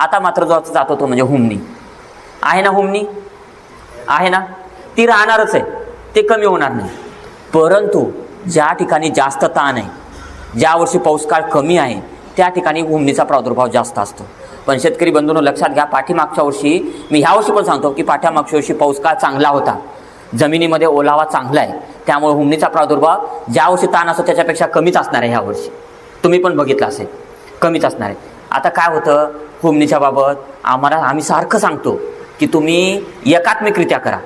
आता मात्र जो जातो तो म्हणजे हुमणी आहे ना हुमणी आहे ना? ती राहणारच आहे. ते कमी होणार नाही. परंतु ज्या ठिकाणी जास्त ताण आहे ज्या वर्षी पाऊस काळ कमी आहे त्या ठिकाणी हुमणीचा प्रादुर्भाव जास्त असतो. पण शेतकरी बंधूंनो लक्षात घ्या पाठीमागच्या वर्षी मी ह्या वर्षी पण सांगतो की पाठ्यामागच्या वर्षी पाऊस काळ चांगला होता. जमिनीमध्ये ओलावा चांगला आहे. त्यामुळे हुमणीचा प्रादुर्भाव ज्या वर्षी ताण असतो त्याच्यापेक्षा कमीच असणार आहे ह्या वर्षी. तुम्ही पण बघितलं असेल. कमीच असणार आहे. आता काय होतं? होमनीच्या बाबत आम्हाला आम्ही सारखं सांगतो की तुम्ही एकात्मिकरित्या करा.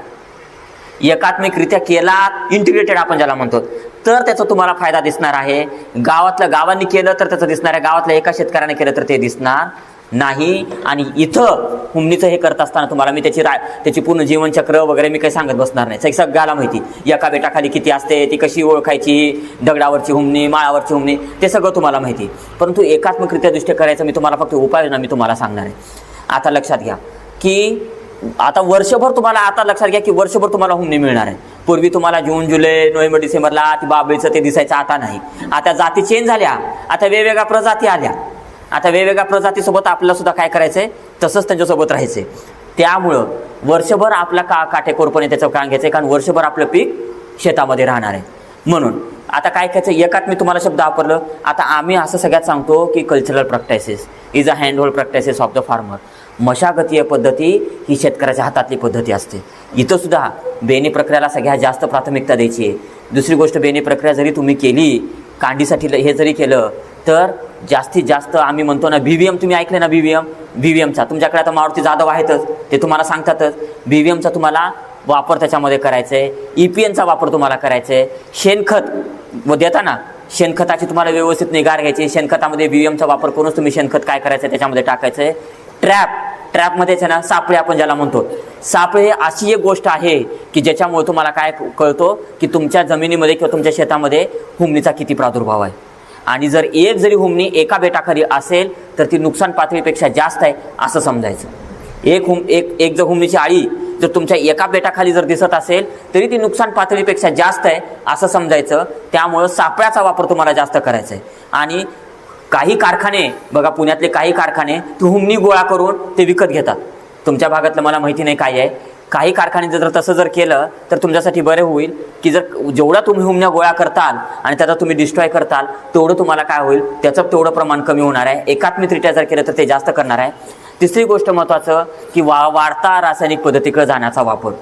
एकात्मिकरित्या केला इंटिग्रेटेड आपण ज्याला म्हणतो. तर त्याचा तुम्हाला फायदा दिसणार आहे. गावातल्या गावांनी केलं तर त्याचं दिसणार आहे. गावातल्या एका शेतकऱ्याने केलं तर ते दिसणार. नाही. आणि इथं हुमणीचं हे करत असताना तुम्हाला मी त्याची राय त्याची पूर्ण जीवनचक्र वगैरे मी काही सांगत बसणार नाही. सगळ्याला माहिती. एका बेटाखाली किती असते ती कशी ओळखायची दगडावरची हुमणी माळावरची हुमणी ते सगळं तुम्हाला माहिती. परंतु एकात्मकरित्या दृष्ट्या करायचं मी तुम्हाला फक्त उपाययोजना मी तुम्हाला सांगणार आहे. आता लक्षात घ्या की आता वर्षभर तुम्हाला आता लक्षात घ्या की वर्षभर तुम्हाला हुमणी मिळणार आहे. पूर्वी तुम्हाला जून जुलै नोव्हेंबर डिसेंबरला ती बाबळीचं ते दिसायचं आता नाही. आता जाती चेंज झाल्या. आता वेगवेगळ्या प्रजाती आल्या. आता वेगवेगळ्या प्रजातीसोबत आपल्याला सुद्धा काय करायचं आहे तसंच त्यांच्यासोबत राहायचं आहे त्यामुळं वर्षभर आपला का काटेकोरपणे त्याचं काम घ्यायचं आहे कारण वर्षभर आपलं पीक शेतामध्ये राहणार आहे. म्हणून आता काय करायचं? एकात मी तुम्हाला शब्द वापरलं. आता आम्ही असं सगळ्यात सांगतो की cultural practices is a handhold practices of the farmer मशागतीय पद्धती ही शेतकऱ्याच्या हातातली पद्धती असते. इथं सुद्धा बेणी प्रक्रियाला सगळ्यात जास्त प्राथमिकता द्यायची आहे. दुसरी गोष्ट बेणी प्रक्रिया जरी तुम्ही केली कांडीसाठी ल- हे जरी केलं तर जास्तीत जास्त आम्ही म्हणतो ना बी व्ही एम तुम्ही ऐकले ना B V M B V एमचा तुमच्याकडे आता मारुती जाधव आहेतच. ते तुम्हाला सांगतातच. बी व्ही एमचा तुम्हाला वापर त्याच्यामध्ये करायचा आहे ई पी एनचा वापर तुम्हाला करायचा आहे शेणखत व देताना शेणखताची तुम्हाला व्यवस्थित निगार घ्यायची. शेणखतामध्ये बी व्ही एमचा वापर करूनच तुम्ही शेणखत काय करायचं आहे त्याच्यामध्ये टाकायचं आहे ट्रॅप ट्रॅपमध्येच आहे ना सापळे आपण ज्याला म्हणतो. सापळे ही अशी एक गोष्ट आहे की ज्याच्यामुळे तुम्हाला काय कळतो की तुमच्या जमिनीमध्ये किंवा तुमच्या शेतामध्ये हुमणीचा किती प्रादुर्भाव आहे. आणि जर एक जरी हुमणी एका बेटाखाली असेल तर ती नुकसान पातळीपेक्षा जास्त आहे असं समजायचं. एक हुम एक एक जर हुमणीची आळी जर तुमच्या एका बेटाखाली जर दिसत असेल तरी ती नुकसान पातळीपेक्षा जास्त आहे असं समजायचं. त्यामुळं सापळ्याचा वापर तुम्हाला जास्त करायचा आहे. आणि काही कारखाने बघा पुण्यातले काही कारखाने ती हुमणी गोळा करून ते विकत घेतात. तुमच्या भागातलं मला माहिती नाही काय आहे. काही कारखान्यांचं जर तसं जर केलं तर तुमच्यासाठी बरे होईल की जर जेवढा तुम्ही हुमण्या गोळा करताल आणि त्याचा तुम्ही डिस्ट्रॉय करताल तेवढं तुम्हाला काय होईल? त्याचं तेवढं प्रमाण कमी होणार आहे. एकात्मिकरित्या जर केलं तर ते जास्त करणार आहे. तिसरी गोष्ट महत्त्वाचं की वा वाढता रासायनिक पद्धतीकडे जाण्याचा वापर.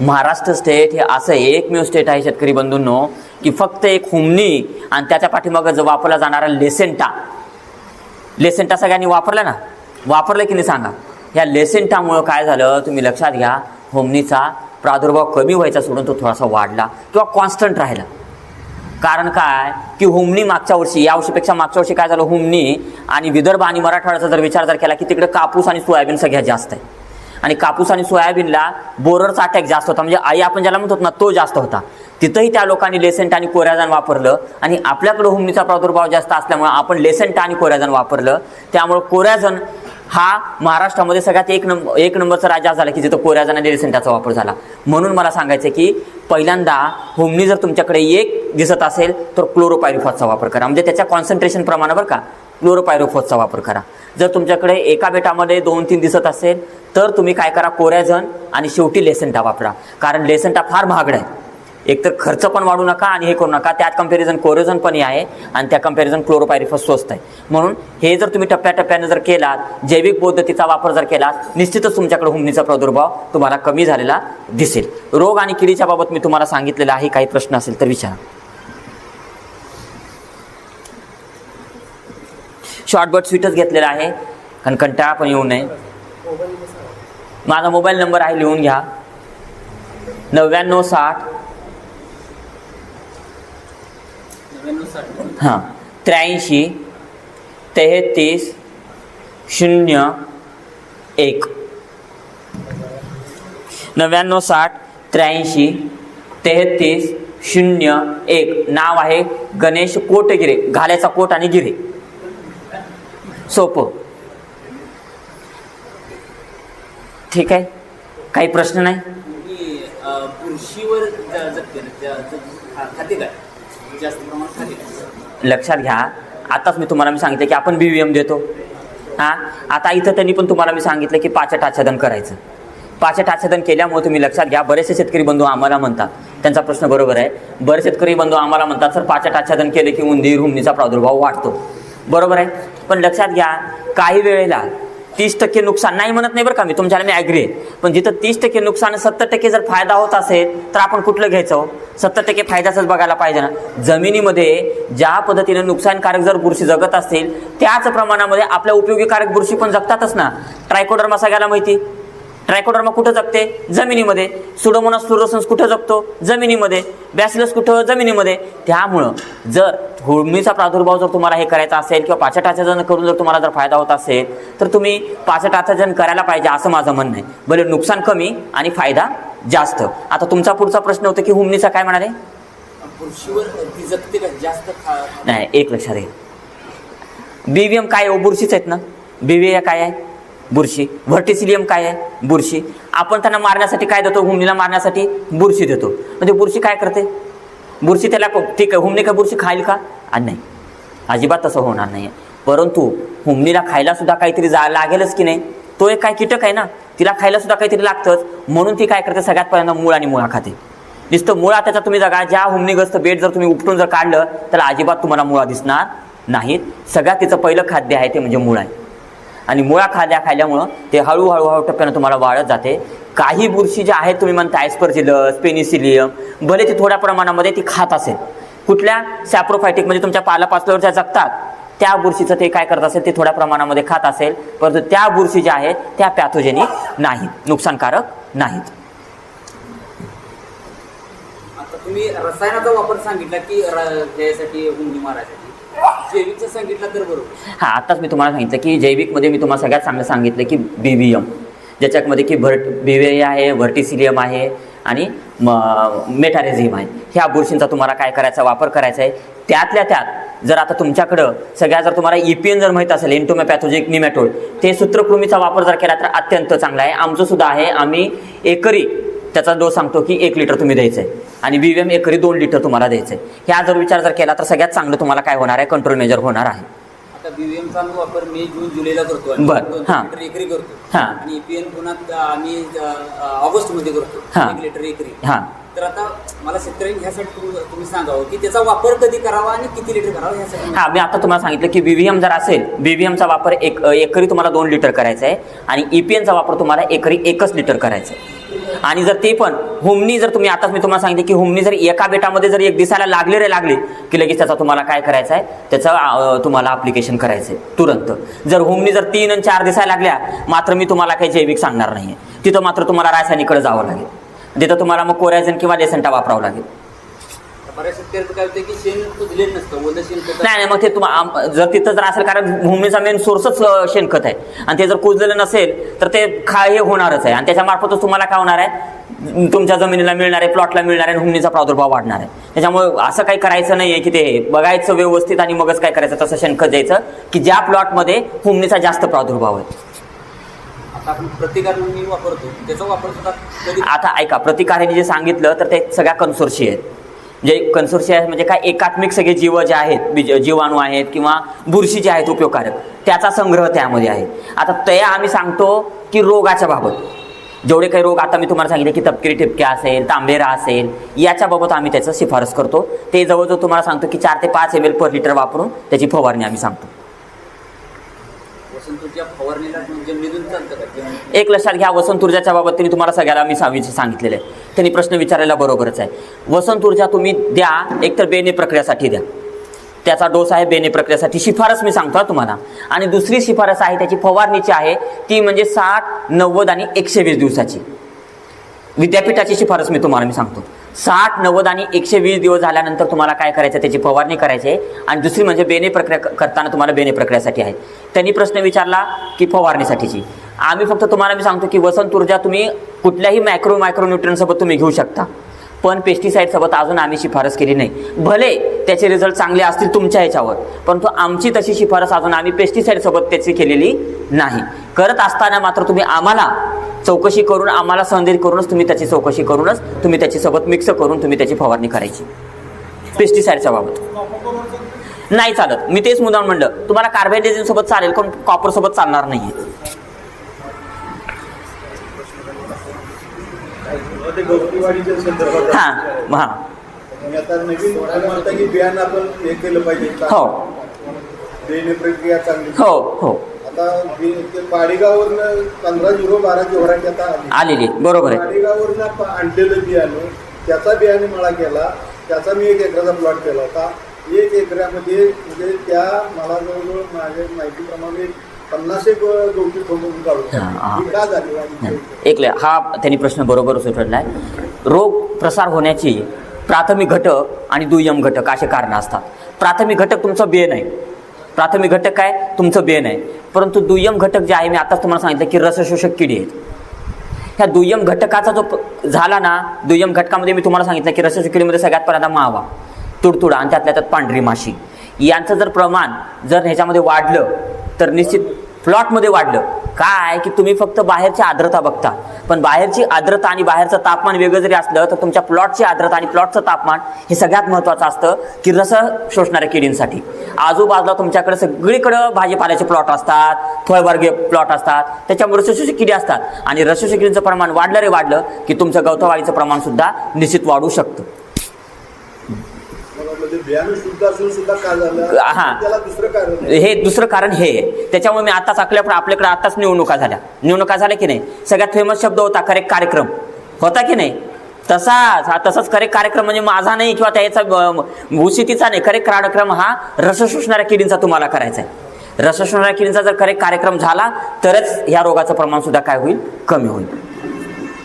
महाराष्ट्र स्टेट हे असं एकमेव स्टेट आहे शेतकरी बंधूंनो की फक्त एक हुमणी आणि त्याच्या पाठीमागं जो वापरला जाणारा लेसेंटा. लेसेंटा सगळ्यांनी वापरला ना? वापरलं की नाही सांगा? ह्या लेसेंटामुळं काय झालं? तुम्ही लक्षात घ्या. होमनीचा प्रादुर्भाव कमी व्हायचा सोडून तो थोडासा वाढला किंवा कॉन्स्टंट राहिला. कारण काय? की हुमणी मागच्या वर्षी या वर्षीपेक्षा मागच्या वर्षी काय झालं? हुमणी आणि विदर्भ आणि मराठवाड्याचा जर विचार जर केला की तिकडे कापूस आणि सोयाबीन सगळ्यात जास्त आहे. आणि कापूस आणि सोयाबीनला बोररचा अटॅक जास्त होता. म्हणजे आई आपण ज्याला म्हणतो ना तो जास्त होता. तिथंही त्या लोकांनी लेसेंट आणि कोऱ्याजण वापरलं आणि आपल्याकडं हुमणीचा प्रादुर्भाव जास्त असल्यामुळे आपण लेसेंट आणि कोऱ्याजण वापरलं. त्यामुळं कोऱ्याजण हा महाराष्ट्रामध्ये सगळ्यात एक नंबर एक नंबरचा राजा झाला की जिथं कोऱ्याजन आणि लेसेंटाचा वापर झाला. म्हणून मला सांगायचं की पहिल्यांदा होमनी जर तुमच्याकडे एक दिसत असेल तर क्लोरोपायरिफॉसचा वापर करा. म्हणजे त्याच्या कॉन्सन्ट्रेशन प्रमाण बरं का क्लोरोपायरोफॉसचा वापर करा. जर तुमच्याकडे एका बेटामध्ये दोन तीन दिसत असेल तर तुम्ही काय करा कोऱ्याझन आणि शेवटी लेसेंटा वापरा. कारण लेसेंटा फार महागडा आहे एकतर खर्च पण वाढू नका आणि हे करू नका. त्यात कंपॅरिझन कोरोझन पण आहे आणि त्या कंपॅरिझन क्लोरोपायरिफॉस स्वस्त आहे. म्हणून हे जर तुम्ही टप्प्याटप्प्याने जर केलात जैविक पद्धतीचा वापर जर केलात निश्चितच तुमच्याकडे हुमणीचा प्रादुर्भाव तुम्हाला कमी झालेला दिसेल. रोग आणि किडीच्या बाबत मी तुम्हाला सांगितलेलं आहे. काही प्रश्न असेल तर विचारा. शॉर्टबट स्वीटच घेतलेला आहे. कारण कंटाळा पण येऊ नये. माझा मोबाईल नंबर आहे लिहून घ्या. नव्याण्णव साठ हां. त्र्याऐंशी तेहतीस शून्य एक. नव्याण्णव साठ त्र्याऐंशी तेहतीस शून्य एक. नाव आहे गणेश कोटगिरे. घाल्याचा कोट आणि गिरे सोपं. ठीक आहे. काही प्रश्न नाही? जास्त प्रमाणात लक्षात घ्या. आताच मी तुम्हाला मी सांगितलं की आपण बी एम देतो. हां? आता इथं त्यांनी पण तुम्हाला मी सांगितलं की पाचट आच्छादन करायचं. पाचट आच्छादन केल्यामुळे तुम्ही लक्षात घ्या बरेचसे शेतकरी बंधू आम्हाला म्हणतात. त्यांचा प्रश्न बरोबर आहे. बरेच शेतकरी बंधू आम्हाला म्हणतात सर पाचट आच्छादन केले की उंदीर हुमणीचा प्रादुर्भाव वाढतो. बरोबर आहे? पण लक्षात घ्या काही वेळेला तीस टक्के नुकसान नाही म्हणत नाही बरं का मी तुमच्याला मी ॲग्री आहे. पण जिथं तीस टक्के नुकसान सत्तर टक्के जर फायदा होत असेल तर आपण कुठलं घ्यायचं? सत्तर टक्के फायद्याचंच बघायला पाहिजे ना. जमिनीमध्ये ज्या पद्धतीने नुकसानकारक जर बुरशी जगत असतील त्याच प्रमाणामध्ये आपल्या उपयोगीकारक बुरशी पण जगतातच ना. ट्रायकोडर्मा सगळ्याला माहिती? ट्रायकोडर्मा कुठं जगते जमिनीमध्ये. सुडोमोनास फ्लोरोसन्स कुठं जगतो जमिनीमध्ये. बॅसिलस कुठं? जमिनीमध्ये. त्यामुळं जर होळमीचा प्रादुर्भाव जर तुम्हाला हे करायचा असेल किंवा पाचट आचार्जन करून जर तुम्हाला जर फायदा होत असेल तर तुम्ही पाचट आचार्जन करायला पाहिजे असं माझं म्हणणं आहे. भले नुकसान कमी आणि फायदा जास्त. आता तुमचा पुढचा प्रश्न होता की हुमनीचा काय म्हणाले? जास्त नाही एक लक्षात घे बीव्हीएम काय आहे? बुरशीच आहेत ना. बीव्हीए काय आहे? बुरशी. व्हर्टिसिलियम काय आहे? बुरशी. आपण त्यांना मारण्यासाठी काय देतो? हुमणीला मारण्यासाठी बुरशी देतो. म्हणजे बुरशी काय करते? बुरशी त्याला को- ठीक आहे हुमणी का बुरशी खाईल का? आणि नाही. अजिबात तसं होणार नाही परंतु हुमणीला खायला सुद्धा काहीतरी जा लागेलच की नाही? तो एक काय कीटक आहे ना? तिला खायला सुद्धा काहीतरी लागतंच. म्हणून ती काय करते? सगळ्यात पहिल्यांदा मूळ आणि मुळा खाते. नुसतं मुळा त्याचा तुम्ही जगा ज्या हुमणीग्रस्त बेड जर तुम्ही उपटून जर काढलं त्याला अजिबात तुम्हाला मुळा दिसणार नाहीत. सगळ्यात तिचं पहिलं खाद्य आहे ते म्हणजे मुळा आहे. आणि मुळा खाद्या खाल्ल्यामुळं ते हळूहळू हळू टप्प्यानं तुम्हाला वाढत जाते. काही बुरशी ज्या आहेत तुम्ही म्हणता ॲस्परजिलस पेनिसिलियम भले ती थोड्या प्रमाणामध्ये ती खात असेल. कुठल्या सॅप्रोफायटिक म्हणजे तुमच्या पालापाचल्यावर ज्या जगतात त्या बुरशीचं ते काय करत असेल ते थोड्या प्रमाणामध्ये खात असेल परंतु त्या बुरशी ज्या आहेत त्या पॅथोजेनिक नाहीत नुकसानकारक नाहीत. तुम्ही रसायनाचा वापर सांगितला की र- हुंडी मारायसाठी. जैविकचं सांगितलं तर बरोबर. हां आत्ताच मी तुम्हाला सांगितलं की जैविकमध्ये मी तुम्हाला सगळ्यात चांगलं सांगितलं की बी व्ही एम ज्याच्यामध्ये की भर्ट बी व्ही आहे व्हर्टिसिलियम आहे आणि मेटारेझिम आहे. ह्या बुरशींचा तुम्हाला काय करायचा वापर करायचा आहे? त्यातल्या त्यात जर आता तुमच्याकडं सगळ्या जर तुम्हाला ई पी एन जर माहीत असेल इंटोमॅपॅथोजिक निमॅटोड ते सूत्रकृमीचा वापर जर केला तर अत्यंत चांगला आहे. आमचं सुद्धा आहे आम्ही एकरी त्याचा डोस सांगतो की एक लिटर तुम्ही द्यायचं आहे आणि बी व्ही एम एकरी दोन लिटर तुम्हाला द्यायचं आहे ह्या जर विचार जर केला तर सगळ्यात चांगलं तुम्हाला काय होणार आहे? कंट्रोल मेजर होणार आहे. आता बीव्हीएमचा आम्ही वापर मे जून जुलैला करतो आणि बरं, दोन हां. लिटर एकरी करतो. हां. आणि ईपीएन पुन्हा आम्ही ऑगस्टमध्ये करतो. हां. एक लिटर एकरी. हां. तर आता मला शेतकऱ्यांनी ह्यासाठी तुम्ही तुम्ही सांगावं की त्याचा वापर कधी करावा आणि किती लिटर करावा ह्यासाठी हा मी आता तुम्हाला सांगितलं की बीव्हीएम जर असेल बीव्हीएमचा वापर एक एकरी तुम्हाला दोन लिटर करायचा आहे आणि ईपीएनचा वापर तुम्हाला एकरी एकच लिटर करायचा आहे आणि जर ते पण हुमनी जर तुम्ही आताच मी तुम्हाला सांगितले की हुमनी जर एका बेटामध्ये जर एक दिसायला लागले रे लागले की लगेच त्याचा तुम्हाला काय करायचं आहे त्याचं तुम्हाला अप्लिकेशन करायचं आहे तुरंत. जर हुमनी जर तीन आणि चार दिसायला लागल्या मात्र मी तुम्हाला काही जैविक सांगणार नाही तिथं मात्र तुम्हाला रासायनिकडे जावं लागेल. तिथं तुम्हाला मग कोरायझन किंवा डेसेंटा वापरावं लागेल. बऱ्याच शेतकऱ्यांचं काय होतं की शेण नसतं ओलं नाही नाही मग ते तुम्हाला जर तिथं जर असेल कारण भूमीचा मेन सोर्सच शेणखत आहे. आणि ते जर कुजलेलं नसेल तर ते खा हे होणारच आहे. आणि त्याच्यामार्फतच तुम्हाला काय होणार आहे? तुमच्या जमिनीला मिळणार आहे प्लॉटला मिळणार आहे आणि हुमणीचा प्रादुर्भाव वाढणार आहे. त्याच्यामुळे असं काही करायचं नाही आहे की ते बघायचं व्यवस्थित आणि मगच काय करायचं तसं शेणखत द्यायचं की ज्या प्लॉटमध्ये हुमणीचा जास्त प्रादुर्भाव आहे. आता आपण प्रतिकार म्हणून वापरतो. त्याचा वापर सुद्धा कधी आता ऐका प्रतिकाराने जे सांगितलं तर ते सगळ्या कन्सोर्शी आहेत. जे कन्सोर्शिया म्हणजे काय एकात्मिक सगळे जीव जे आहेत बीज जीवाणू आहेत किंवा बुरशी जे आहेत उपयोगकारक त्याचा संग्रह त्यामध्ये आहे. आता ते आम्ही सांगतो की रोगाच्या बाबत. जेवढे काही रोग आता मी तुम्हाला सांगितले की तपकिरी ठिपक्या असेल तांबेरा असेल याच्याबाबत आम्ही त्याचं शिफारस करतो. ते जवळजवळ तुम्हाला सांगतो की चार ते पाच एम एल पर लिटर वापरून त्याची फवारणी आम्ही सांगतो. फवारणीला चालतं का किंवा एक लक्षात घ्या वसंत ऊर्जाच्या बाबत त्यांनी तुम्हाला सगळ्याला मी सांगि- सांगितलेलं. आहे त्यांनी प्रश्न विचारायला बरोबरच आहे. वसंत ऊर्जा तुम्ही द्या एकतर बेने प्रक्रियासाठी द्या. त्याचा डोस आहे बेने प्रक्रियासाठी. शिफारस मी सांगतो हा तुम्हाला. आणि दुसरी शिफारस आहे त्याची फवारणीची आहे ती म्हणजे साठ नव्वद आणि एकशे वीस दिवसाची. विद्यापीठाची शिफारस मी तुम्हाला मी सांगतो. साठ नव्वद आणि एकशे वीस दिवस झाल्यानंतर तुम्हाला काय करायचं? त्याची फवारणी करायची आहे. आणि दुसरी म्हणजे बेने प्रक्रिया करताना तुम्हाला बेने प्रक्रियासाठी आहे. त्यांनी प्रश्न विचारला की फवारणीसाठीची. आम्ही फक्त तुम्हाला मी सांगतो की वसंत ऊर्जा तुम्ही कुठल्याही मायक्रो मायक्रोन्युट्रियनसोबत तुम्ही घेऊ शकता. पण पेस्टिसाईडसोबत अजून आम्ही शिफारस केली नाही. भले त्याचे रिझल्ट चांगले असतील तुमच्या ह्याच्यावर परंतु आमची तशी शिफारस अजून आम्ही पेस्टिसाईडसोबत त्याची केलेली नाही. करत असताना मात्र तुम्ही आम्हाला चौकशी करून आम्हाला संदेश करूनच तुम्ही त्याची चौकशी करूनच तुम्ही त्याच्यासोबत मिक्स करून तुम्ही त्याची फवारणी करायची. पेस्टिसाईडच्या बाबत. नाही चालत. मी तेच मुद्दा म्हणलं तुम्हाला कार्बोहायड्रेट सोबत चालेल पण कॉपरसोबत चालणार चालणार आहे ते गवती वाढीच्या संदर्भात हा हा आणि आता नवीन तुम्ही म्हणता की बियाणं आपण हे केलं पाहिजे हो देणे प्रक्रिया चांगली हो हो आता बी- ते पाडेगाववरनं पंधरा झिरो बाराची व्हरायटी आता आली. आलेली बरोबर आहे. आणलेलं बियाणं त्याचा बियाणे मला केला. त्याचा मी एक एकराचा प्लॉट केला होता. एक एकरामध्ये म्हणजे त्या मला जवळजवळ माझ्या माहितीप्रमाणे पन्नास एक गवती हा, का झाली वाढी? एक ले- त्यांनी प्रश्न बरोबर सुचवला आहे. रोग प्रसार होण्याची प्राथमिक घटक आणि दुय्यम घटक असे कारण असतात. प्राथमिक घटक तुमचं बेन आहे प्राथमिक घटक काय? तुमचं बेन आहे परंतु दुय्यम घटक जे आहे मी आताच तुम्हाला सांगितलं की रसशोषक किडी आहेत. ह्या दुय्यम घटकाचा जो झाला ना दुय्यम घटकामध्ये मी तुम्हाला सांगितलं की रसशोषक किडीमध्ये सगळ्यात पहिल्यांदा मावा तुडतुडा आणि त्यातल्या त्यात पांढरी माशी. यांचं जर प्रमाण जर ह्याच्यामध्ये वाढलं तर निश्चित प्लॉटमध्ये वाढलं. काय? की तुम्ही फक्त बाहेरची आर्द्रता बघता. पण बाहेरची आर्द्रता आणि बाहेरचं तापमान वेगळं जरी असलं तर तुमच्या प्लॉटची आर्द्रता आणि प्लॉटचं तापमान हे सगळ्यात महत्त्वाचं असतं की रस शोषणाऱ्या किडींसाठी. आजूबाजूला तुमच्याकडे सगळीकडं भाजीपाल्याचे प्लॉट असतात फळवर्गीय प्लॉट असतात त्याच्यामुळे रसशोषक किडी असतात. आणि रसशोषक किडींचं प्रमाण वाढलं रे वाढलं की तुमचं गवतवाढीचं प्रमाण सुद्धा निश्चित वाढू शकतं मला वाटलं ते बियाणं शुद्ध असून सुद्धा का झालं हा. त्याला दुसरं कारण आहे. हे दुसरं कारण हे. आहे त्याच्यामुळे मी आताच आपल्याकडे आपल्याकडे आताच निवडणुका झाल्या. निवडणुका झाल्या की नाही? सगळ्यात फेमस शब्द होता करेक्ट कार्यक्रम. होता की नाही? तसाच हा तसाच करेक्ट कार्यक्रम म्हणजे माझा नाही किंवा त्याचा भूषितीचा नाही. करेक्ट कार्यक्रम हा रस शोषणाऱ्या किडींचा तुम्हाला करायचा आहे. रस शोषणाऱ्या किडींचा जर करेक्ट कार्यक्रम झाला तरच ह्या रोगाचं प्रमाण सुद्धा काय होईल? कमी होईल.